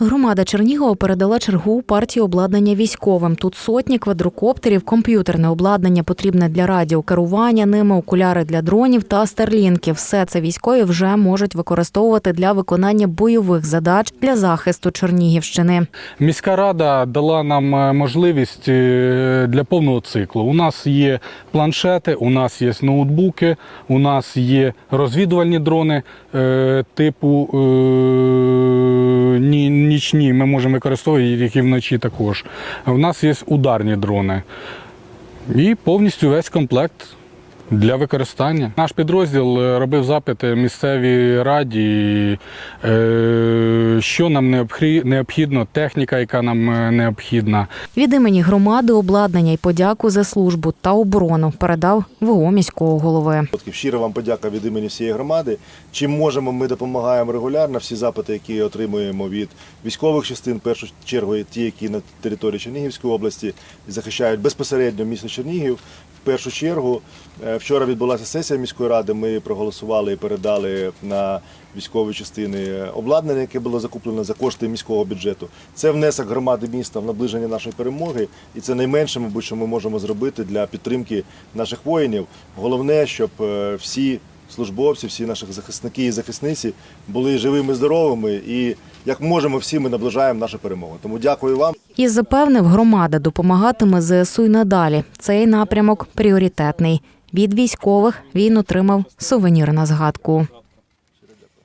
Громада Чернігова передала чергу партії обладнання військовим. Тут сотні квадрокоптерів, комп'ютерне обладнання потрібне для радіокерування ними, окуляри для дронів та старлінків. Все це військові вже можуть використовувати для виконання бойових задач для захисту Чернігівщини. Міська рада дала нам е, можливість е, для повного циклу. У нас є планшети, у нас є ноутбуки, у нас є розвідувальні дрони е, типу нічні. Ми можемо використовувати їх і вночі також. У нас є ударні дрони. І повністю весь комплект. Для використання наш підрозділ е, робив запити місцевій раді, е, що нам необхі- необхідно, техніка, яка нам е, необхідна. Від імені громади обладнання й подяку за службу та оборону передав ВО міського голови. Щиро вам подяка від імені всієї громади. Чим можемо, ми допомагаємо регулярно. Всі запити, які отримуємо від військових частин, в першу чергу ті, які на території Чернігівської області захищають безпосередньо місто Чернігів. Першу чергу, е, вчора відбулася сесія міської ради. Ми проголосували і передали на військові частини обладнання, яке було закуплено за кошти міського бюджету. Це внесок громади міста в наближення нашої перемоги, і це найменше, мабуть, що ми можемо зробити для підтримки наших воїнів. Головне, щоб е, всі службовці, всі наші захисники і захисниці були живими, здоровими, і як можемо, всі ми наближаємо нашу перемогу. Тому дякую вам. І запевнив, громада допомагатиме ЗСУ й надалі. Цей напрямок пріоритетний. Від військових він отримав сувенір на згадку.